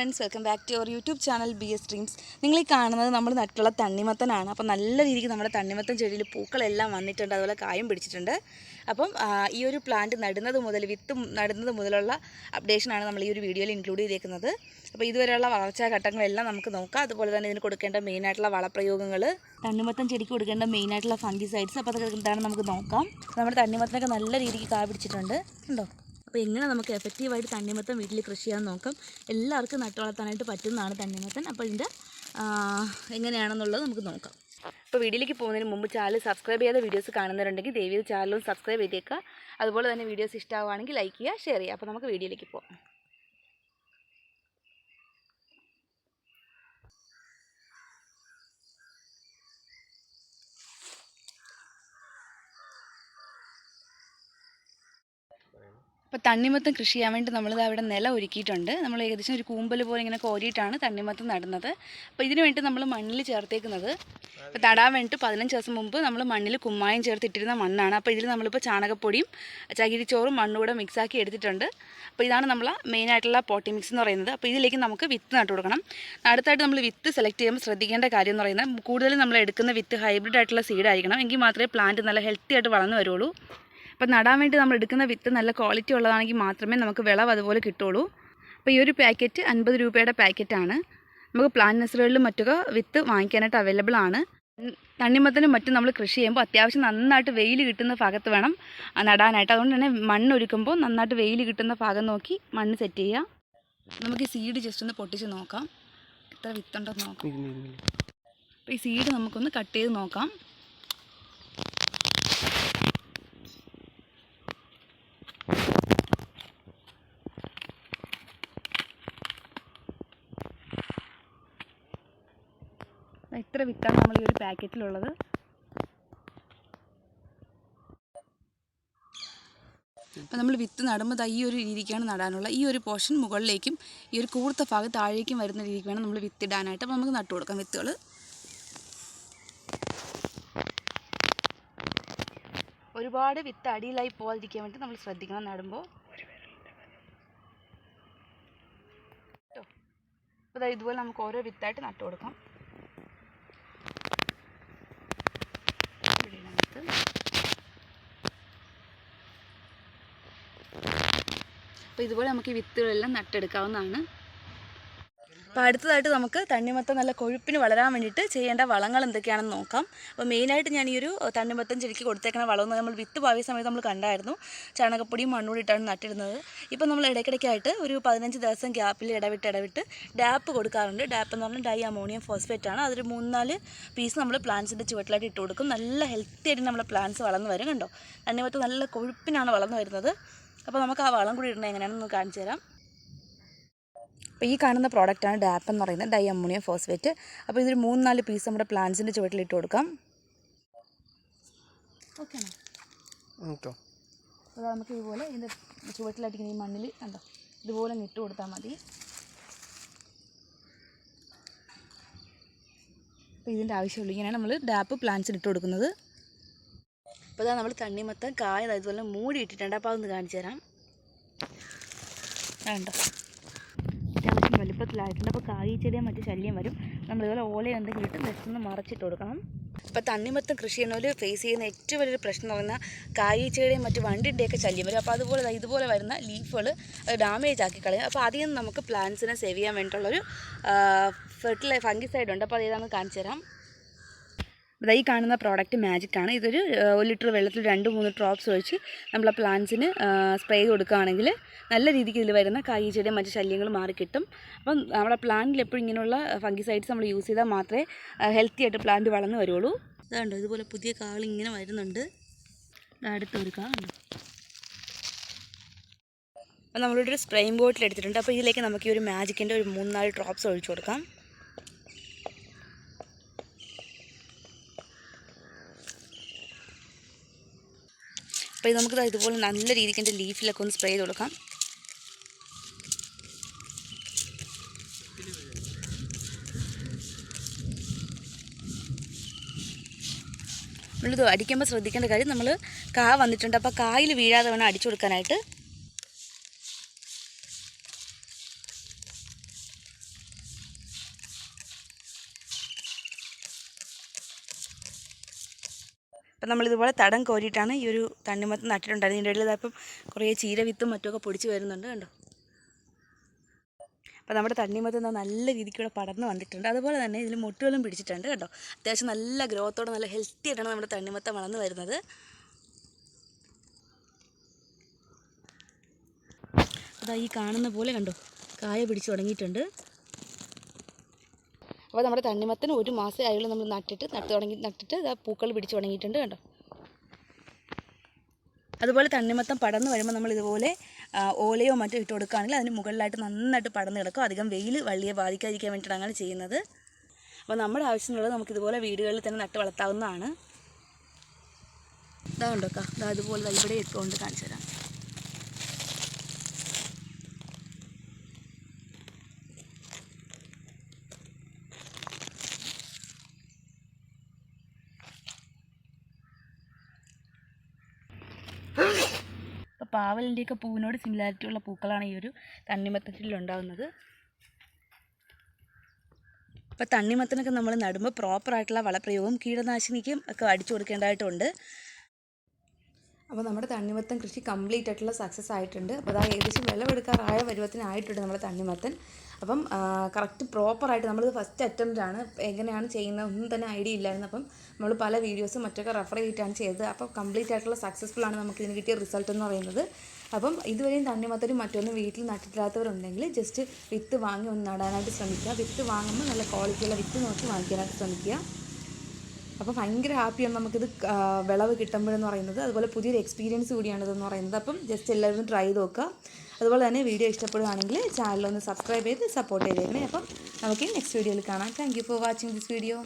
Friends welcome back to our YouTube channel B S dreams നിങ്ങൾ ഈ കാണുന്നത് നമ്മൾ നട്ടുള്ള തണ്ണിമത്തനാണ്. അപ്പോൾ നല്ല രീതിക്ക് നമ്മുടെ തണ്ണിമത്തൻ ചെടിയിൽ പൂക്കളെല്ലാം വന്നിട്ടുണ്ട്. അതുപോലെ കായും പിടിച്ചിട്ടുണ്ട്. അപ്പം ഈ ഒരു പ്ലാന്റ് നടുന്നത് മുതൽ വിത്ത് നടുന്നത് മുതലുള്ള അപ്ഡേഷനാണ് നമ്മൾ ഈ ഒരു വീഡിയോയിൽ ഇൻക്ലൂഡ് ചെയ്തേക്കുന്നത്. അപ്പോൾ ഇതുവരെയുള്ള വളർച്ചാ ഘട്ടങ്ങളെല്ലാം നമുക്ക് നോക്കാം. അതുപോലെ തന്നെ ഇതിന് കൊടുക്കേണ്ട മെയിനായിട്ടുള്ള വളപ്രയോഗങ്ങൾ തണ്ണിമത്തൻ ചെടിക്ക് കൊടുക്കേണ്ട മെയിനായിട്ടുള്ള ഫംഗിസൈഡ്സ് അപ്പോൾ അതൊക്കെ എന്താണ് നമുക്ക് നോക്കാം. നമ്മുടെ തണ്ണിമത്തനൊക്കെ നല്ല രീതിക്ക് കാ പിടിച്ചിട്ടുണ്ട്. ഉണ്ടോ അപ്പോൾ എങ്ങനെ നമുക്ക് എഫക്റ്റീവായിട്ട് തണ്ണിമത്തൻ വീട്ടിൽ കൃഷി ചെയ്യാൻ നോക്കാം? എല്ലാവർക്കും നട്ടു വളർത്താനായിട്ട് പറ്റുന്നതാണ് തണ്ണിമത്തൻ. അപ്പോൾ ഇതിന്റെ എങ്ങനെയാണെന്നുള്ളത് നമുക്ക് നോക്കാം. അപ്പോൾ വീഡിയോയിലേക്ക് പോകുന്നതിന് മുമ്പ് ചാനൽ സബ്സ്ക്രൈബ് ചെയ്യാതെ വീഡിയോസ് കാണുന്നവരുണ്ടെങ്കിൽ ദയവ് ചാനലും സബ്സ്ക്രൈബ് ചെയ്തേക്കുക. അതുപോലെ തന്നെ വീഡിയോസ് ഇഷ്ടമാവുകയാണെങ്കിൽ ലൈക്ക് ചെയ്യുക ഷെയർ ചെയ്യുക. അപ്പോൾ നമുക്ക് വീഡിയോയിലേക്ക് പോകാം അപ്പോൾ തണ്ണിമത്തം കൃഷി ചെയ്യാൻ വേണ്ടി നമ്മളിത് അവിടെ നില ഒരുക്കിയിട്ടുണ്ട്. നമ്മൾ ഏകദേശം ഒരു കൂമ്പൽ പോലെ ഇങ്ങനെ കോരിയിട്ടാണ് തണ്ണിമത്തം നടുന്നത്. അപ്പോൾ ഇതിന് വേണ്ടി നമ്മൾ മണ്ണിൽ ചേർത്തേക്കുന്നത്. ഇപ്പോൾ തടാൻ വേണ്ടിയിട്ട് പതിനഞ്ച് ദിവസം മുമ്പ് നമ്മൾ മണ്ണിൽ കുമ്മായം ചേർത്തിട്ടിരുന്ന മണ്ണാണ്. അപ്പോൾ ഇതിൽ നമ്മളിപ്പോൾ ചാണകപ്പൊടിയും ചകിരിച്ചോറും മണ്ണും കൂടെ മിക്സാക്കി എടുത്തിട്ടുണ്ട്. അപ്പോൾ ഇതാണ് നമ്മൾ മെയിനായിട്ടുള്ള പോട്ടി മിക്സ് എന്ന് പറയുന്നത്. അപ്പോൾ ഇതിലേക്ക് നമുക്ക് വിത്ത് നട്ടു കൊടുക്കണം. അടുത്തായിട്ട് നമ്മൾ വിത്ത് സെലക്ട് ചെയ്യുമ്പോൾ ശ്രദ്ധിക്കേണ്ട കാര്യം എന്ന് പറയുന്നത് കൂടുതലും നമ്മൾ എടുക്കുന്ന വിത്ത് ഹൈബ്രിഡ് ആയിട്ടുള്ള സീഡായിരിക്കണം എങ്കിൽ മാത്രമേ പ്ലാന്റ് നല്ല ഹെൽത്തി ആയിട്ട് വളർന്നു വരുള്ളൂ. അപ്പോൾ നടാൻ വേണ്ടി നമ്മൾ എടുക്കുന്ന വിത്ത് നല്ല ക്വാളിറ്റി ഉള്ളതാണെങ്കിൽ മാത്രമേ നമുക്ക് വിളവ് അതുപോലെ കിട്ടുള്ളൂ അപ്പോൾ ഈ ഒരു പാക്കറ്റ് അൻപത് രൂപയുടെ പാക്കറ്റാണ്. നമുക്ക് പ്ലാൻ നഴ്സറികളിലും മറ്റൊക്കെ വിത്ത് വാങ്ങിക്കാനായിട്ട് അവൈലബിൾ ആണ്. തണ്ണിമത്തനും മറ്റും നമ്മൾ കൃഷി ചെയ്യുമ്പോൾ അത്യാവശ്യം നന്നായിട്ട് വെയിൽ കിട്ടുന്ന ഭാഗത്ത് വേണം നടാനായിട്ട്. അതുകൊണ്ട് തന്നെ മണ്ണ് ഒരുക്കുമ്പോൾ നന്നായിട്ട് വെയിൽ കിട്ടുന്ന ഭാഗം നോക്കി മണ്ണ് സെറ്റ് ചെയ്യുക. നമുക്ക് ഈ സീഡ് ജസ്റ്റ് ഒന്ന് പൊട്ടിച്ച് നോക്കാം. എത്ര വിത്തുണ്ടെന്ന് നോക്കാം. അപ്പോൾ ഈ സീഡ് നമുക്കൊന്ന് കട്ട് ചെയ്ത് നോക്കാം. ഇത്ര വിത്താണ് നമ്മൾ ഈ ഒരു പാക്കറ്റിലുള്ളത്. അപ്പോൾ നമ്മൾ വിത്ത് നടുമ്പോൾ ഈ ഒരു രീതിക്കാണ് നടാനുള്ള ഈ ഒരു പോർഷൻ മുകളിലേക്കും ഈ ഒരു കൂർത്ത ഭാഗം താഴേക്കും വരുന്ന രീതിക്ക് വേണം നമ്മൾ വിത്തിടാനായിട്ട് അപ്പോൾ നമുക്ക് നട്ടു കൊടുക്കാം വിത്തുകൾ. ഒരുപാട് വിത്ത് അടിയിലായി പോകാതിരിക്കാൻ വേണ്ടി നമ്മൾ ശ്രദ്ധിക്കണം നടുമ്പോൾ. അപ്പോൾ ഇതുപോലെ നമുക്ക് ഓരോ വിത്തായിട്ട് നട്ടു കൊടുക്കാം. ഇവിടെയാണ് അപ്പോൾ ഇതുപോലെ നമുക്ക് ഈ വിത്തുകളെല്ലാം നട്ടെടുക്കാവുന്നതാണ്. അപ്പോൾ അടുത്തതായിട്ട് നമുക്ക് തണ്ണിമത്തം നല്ല കൊഴുപ്പിന് വളരാൻ വേണ്ടിയിട്ട് ചെയ്യേണ്ട വളങ്ങൾ എന്തൊക്കെയാണെന്ന് നോക്കാം. അപ്പോൾ മെയിനായിട്ട് ഞാൻ ഈ ഒരു തണ്ണിമത്തം ചെടിക്ക് കൊടുത്തേക്കുന്ന വളമെന്ന് നമ്മൾ വിത്ത് പാവിയ സമയത്ത് നമ്മൾ കണ്ടായിരുന്നു. ചാണകപ്പൊടിയും മണ്ണൂടി ഇട്ടാണ് നട്ടിരുന്നത്. ഇപ്പോൾ നമ്മൾ ഇടയ്ക്കിടയ്ക്കായിട്ട് ഒരു പതിനഞ്ച് ദിവസം ഗ്യാപ്പിൽ ഇടവിട്ട് ഇടവിട്ട് ഡാപ്പ് കൊടുക്കാറുണ്ട്. ഡാപ്പ് എന്ന് പറഞ്ഞാൽ ഡൈ അമോണിയം ഫോസ്ഫേറ്റ് ആണ്. അതൊരു മൂന്നാൽ പീസ് നമ്മൾ പ്ലാന്റ്സിന്റെ ചുവട്ടിലായിട്ട് ഇട്ട് കൊടുക്കും. നല്ല ഹെൽത്തി ആയിട്ട് നമ്മുടെ പ്ലാന്റ്സ് വളർന്നു വരും കണ്ടോ? തണ്ണിമത്തം നല്ല കൊഴുപ്പിനാണ് വളർന്നു വരുന്നത്. അപ്പോൾ നമുക്ക് ആ വളം കൂടി ഇടുന്നത് എങ്ങനെയാണെന്ന് കാണിച്ചു തരാം. അപ്പോൾ ഈ കാണുന്ന പ്രോഡക്റ്റാണ് ഡാപ്പ് എന്ന് പറയുന്നത്. ഡൈ അമോണിയം ഫോസ്ഫേറ്റ് അപ്പോൾ ഇതൊരു മൂന്ന് നാല് പീസ് നമ്മുടെ പ്ലാന്റ്സിന്റെ ചുവട്ടിലിട്ട് കൊടുക്കാം. ഓക്കെ അപ്പോൾ നമുക്ക് ഇതുപോലെ ഇതിന്റെ ചുവട്ടിലായിട്ടിങ്ങനെ ഈ മണ്ണിൽ കണ്ടോ? ഇതുപോലെ ഇട്ട് കൊടുത്താൽ മതി. അപ്പോൾ ഇതിന്റെ ആവശ്യമുള്ളൂ. ഇങ്ങനെയാണ് നമ്മൾ ഡാപ്പ് പ്ലാന്റ്സിന് ഇട്ട് കൊടുക്കുന്നത്. അപ്പോൾ ഇതാ നമ്മൾ തണ്ണിമത്തം കായ ദാ ഇതുപോലെ മൂടി ഇട്ടിട്ടുണ്ട്. അപ്പോൾ അതൊന്ന് കാണിച്ചു തരാം. കണ്ടോ? വലുപ്പത്തിലായിട്ടുണ്ട് അപ്പോൾ കായ് ചെടിയും മറ്റു ശല്യം വരും. നമ്മളിതുപോലെ ഓല എന്തെങ്കിലും ഇട്ട് ജസ്റ്റ് ഒന്ന് മറച്ചിട്ട് കൊടുക്കണം. ഇപ്പോൾ തണ്ണിമത്തം കൃഷി ചെയ്യുന്നവർ ഫേസ് ചെയ്യുന്ന ഏറ്റവും വലിയൊരു പ്രശ്നം എന്ന് പറഞ്ഞാൽ കായ് ചെടിയും മറ്റു വണ്ടിന്റെയൊക്കെ ശല്യം വരും. അപ്പോൾ അതുപോലെ ഇതുപോലെ വരുന്ന ലീഫുകൾ ഡാമേജ് ആക്കി കളയും. അപ്പോൾ അതിൽ നിന്ന് നമുക്ക് പ്ലാന്റ്സിനെ സേവ് ചെയ്യാൻ വേണ്ടിയിട്ടുള്ളൊരു ഫെർട്ടിലൈ ഫംഗിസൈഡ് ഉണ്ട്. അപ്പോൾ അത് ഏതാണെന്ന് കാണിച്ചു തരാം. ഇതാ ഈ കാണുന്ന പ്രോഡക്റ്റ് മാജിക് ആണ്. ഇതൊരു ഒരു ലിറ്റർ വെള്ളത്തിൽ രണ്ട് മൂന്ന് ഡ്രോപ്സ് ഒഴിച്ച് നമ്മൾ ആ പ്ലാന്റ്സിന് സ്പ്രേ കൊടുക്കുകയാണെങ്കിൽ നല്ല രീതിക്ക് ഇതിൽ വരുന്ന കായ് ചെടിയും മറ്റ് ശല്യങ്ങൾ മാറിക്കിട്ടും അപ്പം നമ്മുടെ പ്ലാന്റിൽ എപ്പോഴും ഇങ്ങനെയുള്ള ഫംഗിസൈഡ്സ് നമ്മൾ യൂസ് ചെയ്താൽ മാത്രമേ ഹെൽത്തി ആയിട്ട് പ്ലാന്റ് വളർന്നു വരുള്ളൂ. ഇതുണ്ടോ ഇതുപോലെ പുതിയ കാൾ ഇങ്ങനെ വരുന്നുണ്ട്. അടുത്ത് അടുത്ത ഒരു കാണുന്നു ഉണ്ട് അപ്പോൾ നമ്മളിവിടെ ഒരു സ്പ്രേയിങ് ബോട്ടിൽ എടുത്തിട്ടുണ്ട്. അപ്പോൾ ഇതിലേക്ക് നമുക്ക് ഈ ഒരു മാജിക്കിന്റെ ഒരു മൂന്നാൽ നാല് ഡ്രോപ്സ് ഒഴിച്ചു കൊടുക്കാം. അപ്പോൾ ഇത് നമുക്ക് ഇതുപോലെ നല്ല രീതിക്ക് എന്റെ ലീഫിലൊക്കെ ഒന്ന് സ്പ്രേ ചെയ്ത് കൊടുക്കാം. നമ്മളിത് അടിക്കുമ്പോൾ ശ്രദ്ധിക്കേണ്ട കാര്യം നമ്മൾ കാ വന്നിട്ടുണ്ട്. അപ്പോൾ കായിൽ വീഴാതെ വേണം അടിച്ചു കൊടുക്കാനായിട്ട്. അപ്പം നമ്മളിതുപോലെ തടം കോരിയിട്ടാണ് ഈ ഒരു തണ്ണിമത്തം നട്ടിട്ടുണ്ടായിരുന്നത്. ഇതിന്റെ ഇടയിൽ കുറേ ചീര വിത്തും മറ്റുമൊക്കെ പൊടിച്ച് വരുന്നുണ്ട് കണ്ടോ? അപ്പോൾ നമ്മുടെ തണ്ണിമത്തം നല്ല രീതിക്കൂടെ പടർന്ന് വന്നിട്ടുണ്ട്. അതുപോലെ തന്നെ ഇതിൽ മുട്ടുകളും പിടിച്ചിട്ടുണ്ട് കേട്ടോ അത്യാവശ്യം നല്ല ഗ്രോത്തോടെ നല്ല ഹെൽത്തി ആയിട്ടാണ് നമ്മുടെ തണ്ണിമത്തം വളർന്ന് വരുന്നത്. അതാ ഈ കാണുന്ന പോലെ കണ്ടോ? കായ പിടിച്ച് തുടങ്ങിയിട്ടുണ്ട്. അപ്പോൾ നമ്മുടെ തണ്ണിമത്തന് ഒരു മാസം ആയുള്ളൂ നമ്മൾ നട്ടിട്ട് നട്ട് തുടങ്ങി നട്ടിട്ട് പൂക്കൾ പിടിച്ച് തുടങ്ങിയിട്ടുണ്ട് കണ്ടോ? അതുപോലെ തണ്ണിമത്തം പടർന്ന് വരുമ്പോൾ നമ്മൾ ഇതുപോലെ ഓലയോ മറ്റോ ഇട്ട് കൊടുക്കുകയാണെങ്കിൽ അതിന് മുകളിലായിട്ട് നന്നായിട്ട് പടർന്ന് കിടക്കും. അധികം വെയിൽ വള്ളിയെ ബാധിക്കാതിരിക്കാൻ വേണ്ടിയിട്ടാണ് അങ്ങനെ ചെയ്യുന്നത്. അപ്പോൾ നമ്മുടെ ആവശ്യത്തിനുള്ളത് നമുക്ക് ഇതുപോലെ വീടുകളിൽ തന്നെ നട്ട് വളർത്താവുന്നതാണ്. ഇതാ ഉണ്ടോക്കാ ഇതാ അതുപോലെ ഇവിടെ ഇട്ടുകൊണ്ട് കാണിച്ചു തരാം. പാവലിന്റെയൊക്കെ പൂവിനോട് സിമിലാരിറ്റി ഉള്ള പൂക്കളാണ് ഈ ഒരു തണ്ണിമത്തത്തിലുണ്ടാകുന്നത് അപ്പോൾ തണ്ണിമത്തനൊക്കെ നമ്മൾ നടുമ്പോൾ പ്രോപ്പറായിട്ടുള്ള വളപ്രയോഗം കീടനാശിനിക്കും ഒക്കെ അടിച്ചു കൊടുക്കേണ്ടതായിട്ടുണ്ട്. അപ്പോൾ നമ്മുടെ തണ്ണിമത്തൻ കൃഷി കംപ്ലീറ്റ് ആയിട്ടുള്ള സക്സസ് ആയിട്ടുണ്ട്. അപ്പോൾ അതാ ഏകദേശം വിളവെടുക്കാറായ പരുവത്തിനായിട്ടുണ്ട് നമ്മുടെ തണ്ണിമത്തൻ. അപ്പം കറക്റ്റ് പ്രോപ്പറായിട്ട് നമ്മളിത് ഫസ്റ്റ് അറ്റംപ്റ്റ് ആണ് എങ്ങനെയാണ് ചെയ്യുന്നത് ഒന്നും തന്നെ ഐഡിയ ഇല്ലായിരുന്നു. അപ്പം നമ്മൾ പല വീഡിയോസും മറ്റൊക്കെ റെഫർ ചെയ്തിട്ടാണ് ചെയ്തത്. അപ്പോൾ കംപ്ലീറ്റ് ആയിട്ടുള്ള സക്സസ്ഫുൾ ആണ് നമുക്ക് ഇതിന് കിട്ടിയ റിസൾട്ട് എന്ന് പറയുന്നത്. അപ്പം ഇതുവരെയും തണ്ണിമത്തനും മറ്റൊന്നും വീട്ടിൽ നട്ടിട്ടില്ലാത്തവരുണ്ടെങ്കിൽ ജസ്റ്റ് വിത്ത് വാങ്ങി ഒന്ന് നടാനായിട്ട് ശ്രമിക്കുക. വിത്ത് വാങ്ങുമ്പോൾ നല്ല ക്വാളിറ്റിയുള്ള വിത്ത് നോക്കി വാങ്ങിക്കാനായിട്ട് ശ്രമിക്കുക. അപ്പോൾ ഭയങ്കര ഹാപ്പിയാണ് നമുക്കിത് വിളവ് കിട്ടുമ്പോഴെന്ന് പറയുന്നത്. അതുപോലെ പുതിയൊരു എക്സ്പീരിയൻസ് കൂടിയാണ് ഇതെന്ന് പറയുന്നത്. അപ്പം ജസ്റ്റ് എല്ലാവരും ട്രൈ ചെയ്ത് നോക്കുക. അതുപോലെ തന്നെ വീഡിയോ ഇഷ്ടപ്പെടുകയാണെങ്കിൽ ചാനലൊന്ന് സബ്സ്ക്രൈബ് ചെയ്ത് സപ്പോർട്ട് ചെയ്തേക്കണേ. അപ്പം നമുക്ക് നെക്സ്റ്റ് വീഡിയോയിൽ കാണാം. Thank for watching this video